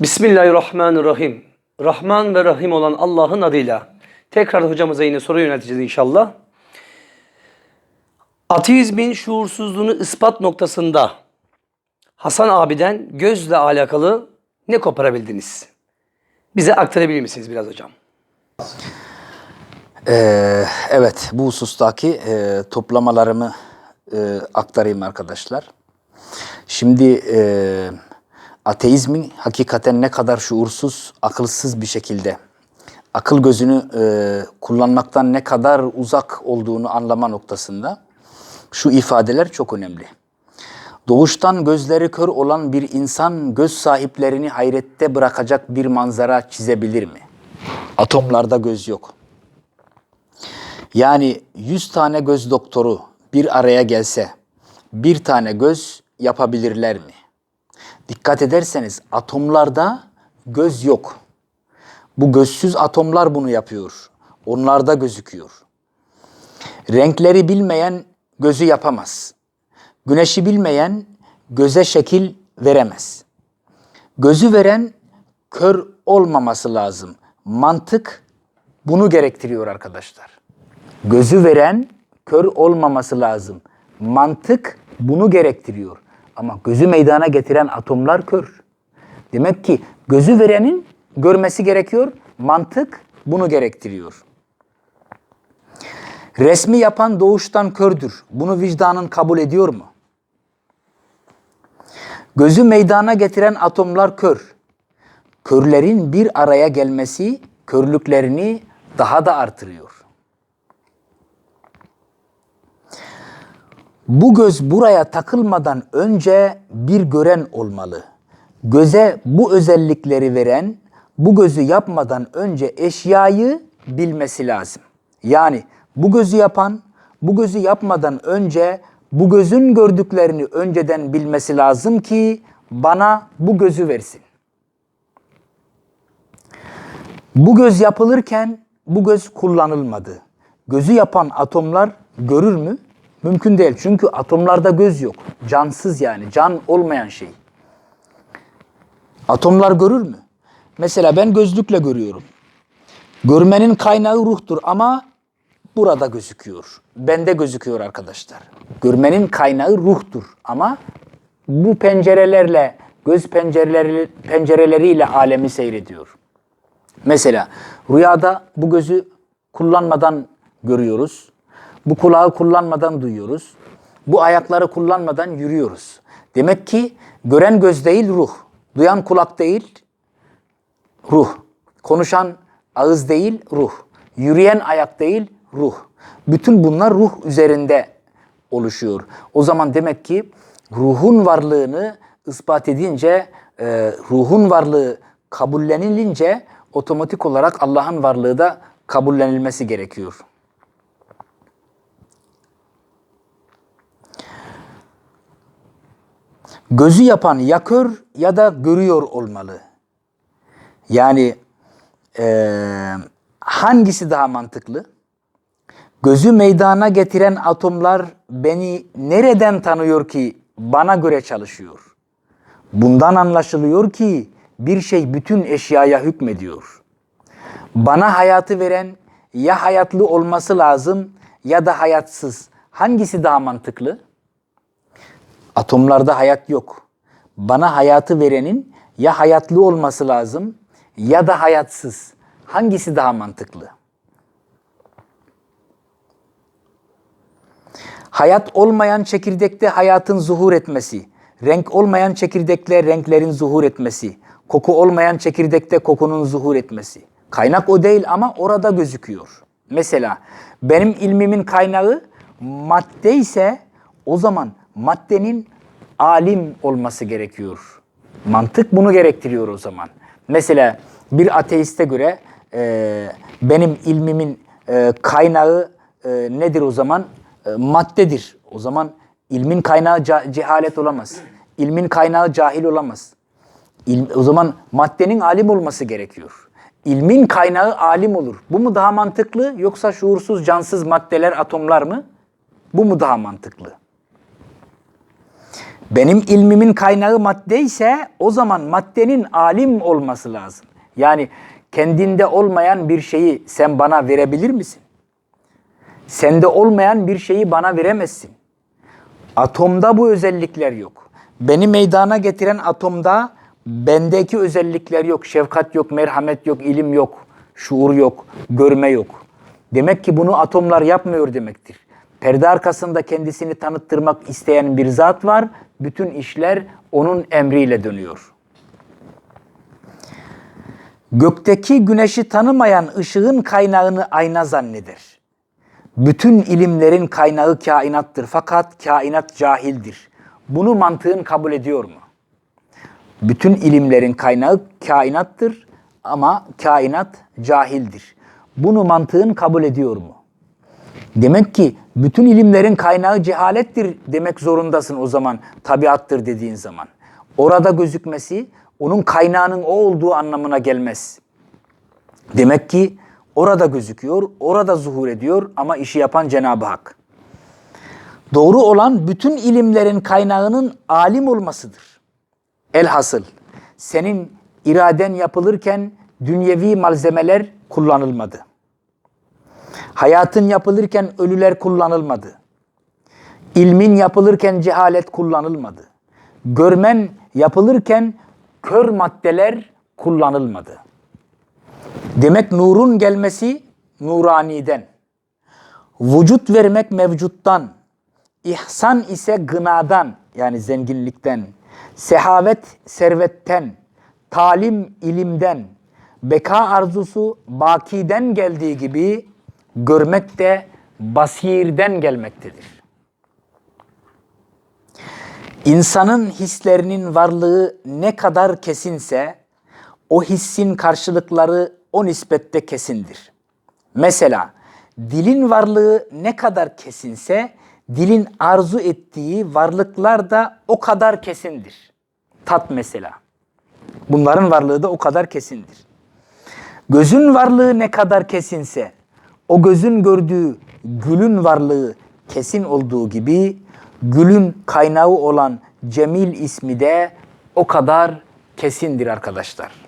Bismillahirrahmanirrahim. Rahman ve Rahim olan Allah'ın adıyla tekrar hocamıza yine soru yönelteceğiz inşallah. Ateizmin şuursuzluğunu ispat noktasında Hasan abiden gözle alakalı ne koparabildiniz? Bize aktarabilir misiniz biraz hocam? Ee, evet, bu husustaki e, toplamalarımı e, aktarayım arkadaşlar. Şimdi e, ateizmin hakikaten ne kadar şuursuz, akılsız bir şekilde, akıl gözünü e, kullanmaktan ne kadar uzak olduğunu anlama noktasında şu ifadeler çok önemli. Doğuştan gözleri kör olan bir insan göz sahiplerini hayrette bırakacak bir manzara çizebilir mi? Atomlarda göz yok. Yani 100 tane göz doktoru bir araya gelse bir tane göz yapabilirler mi? Dikkat ederseniz atomlarda göz yok. Bu gözsüz atomlar bunu yapıyor. Onlarda gözüküyor. Renkleri bilmeyen gözü yapamaz. Güneşi bilmeyen göze şekil veremez. Gözü veren kör olmaması lazım. Mantık bunu gerektiriyor arkadaşlar. Gözü veren kör olmaması lazım. Mantık bunu gerektiriyor. Ama gözü meydana getiren atomlar kör. Demek ki gözü verenin görmesi gerekiyor. Mantık bunu gerektiriyor. Resmi yapan doğuştan kördür. Bunu vicdanın kabul ediyor mu? Gözü meydana getiren atomlar kör. Körlerin bir araya gelmesi körlüklerini daha da artırıyor. Bu göz buraya takılmadan önce bir gören olmalı. Göze bu özellikleri veren, bu gözü yapmadan önce eşyayı bilmesi lazım. Yani bu gözü yapan, bu gözü yapmadan önce bu gözün gördüklerini önceden bilmesi lazım ki bana bu gözü versin. Bu göz yapılırken bu göz kullanılmadı. Gözü yapan atomlar görür mü? Mümkün değil. Çünkü atomlarda göz yok. Cansız yani. Can olmayan şey. Atomlar görür mü? Mesela ben gözlükle görüyorum. Görmenin kaynağı ruhtur ama burada gözüküyor. Bende gözüküyor arkadaşlar. Görmenin kaynağı ruhtur ama bu pencerelerle, göz pencereleri, pencereleriyle alemi seyrediyor. Mesela rüyada bu gözü kullanmadan görüyoruz. Bu kulağı kullanmadan duyuyoruz. Bu ayakları kullanmadan yürüyoruz. Demek ki gören göz değil ruh. Duyan kulak değil ruh. Konuşan ağız değil ruh. Yürüyen ayak değil ruh. Bütün bunlar ruh üzerinde oluşuyor. O zaman demek ki ruhun varlığını ispat edince, e, ruhun varlığı kabullenilince otomatik olarak Allah'ın varlığı da kabullenilmesi gerekiyor. Gözü yapan ya kör ya da görüyor olmalı. Yani eee, hangisi daha mantıklı? Gözü meydana getiren atomlar beni nereden tanıyor ki bana göre çalışıyor? Bundan anlaşılıyor ki bir şey bütün eşyaya hükmediyor. Bana hayatı veren ya hayatlı olması lazım ya da hayatsız. Hangisi daha mantıklı? Atomlarda hayat yok. Bana hayatı verenin ya hayatlı olması lazım ya da hayatsız. Hangisi daha mantıklı? Hayat olmayan çekirdekte hayatın zuhur etmesi, renk olmayan çekirdekte renklerin zuhur etmesi, koku olmayan çekirdekte kokunun zuhur etmesi. Kaynak o değil ama orada gözüküyor. Mesela benim ilmimin kaynağı madde ise o zaman maddenin alim olması gerekiyor. Mantık bunu gerektiriyor o zaman. Mesela bir ateiste göre e, benim ilmimin e, kaynağı e, nedir o zaman? E, maddedir. O zaman ilmin kaynağı cehalet olamaz. İlmin kaynağı cahil olamaz. İl- o zaman maddenin alim olması gerekiyor. İlmin kaynağı alim olur. Bu mu daha mantıklı yoksa şuursuz cansız maddeler atomlar mı? Bu mu daha mantıklı? Benim ilmimin kaynağı madde ise o zaman maddenin alim olması lazım. Yani kendinde olmayan bir şeyi sen bana verebilir misin? Sende olmayan bir şeyi bana veremezsin. Atomda bu özellikler yok. Beni meydana getiren atomda bendeki özellikler yok. Şefkat yok, merhamet yok, ilim yok, şuur yok, görme yok. Demek ki bunu atomlar yapmıyor demektir. Perde arkasında kendisini tanıttırmak isteyen bir zat var. Bütün işler onun emriyle dönüyor. Gökteki güneşi tanımayan ışığın kaynağını ayna zanneder. Bütün ilimlerin kaynağı kainattır fakat kainat cahildir. Bunu mantığın kabul ediyor mu? Bütün ilimlerin kaynağı kainattır ama kainat cahildir. Bunu mantığın kabul ediyor mu? Demek ki bütün ilimlerin kaynağı cehalettir demek zorundasın o zaman tabiattır dediğin zaman. Orada gözükmesi onun kaynağının o olduğu anlamına gelmez. Demek ki orada gözüküyor, orada zuhur ediyor ama işi yapan Cenab-ı Hak. Doğru olan bütün ilimlerin kaynağının alim olmasıdır. Elhasıl senin iraden yapılırken dünyevi malzemeler kullanılmadı. Hayatın yapılırken ölüler kullanılmadı. İlmin yapılırken cehalet kullanılmadı. Görmen yapılırken kör maddeler kullanılmadı. Demek nurun gelmesi nuraniden. Vücut vermek mevcuttan. İhsan ise gınadan yani zenginlikten. Sehavet servetten. Talim ilimden. Beka arzusu bakiden geldiği gibi görmek de basirden gelmektedir. İnsanın hislerinin varlığı ne kadar kesinse o hissin karşılıkları o nispette kesindir. Mesela dilin varlığı ne kadar kesinse dilin arzu ettiği varlıklar da o kadar kesindir. Tat mesela. Bunların varlığı da o kadar kesindir. Gözün varlığı ne kadar kesinse o gözün gördüğü gülün varlığı kesin olduğu gibi gülün kaynağı olan Cemil ismi de o kadar kesindir arkadaşlar.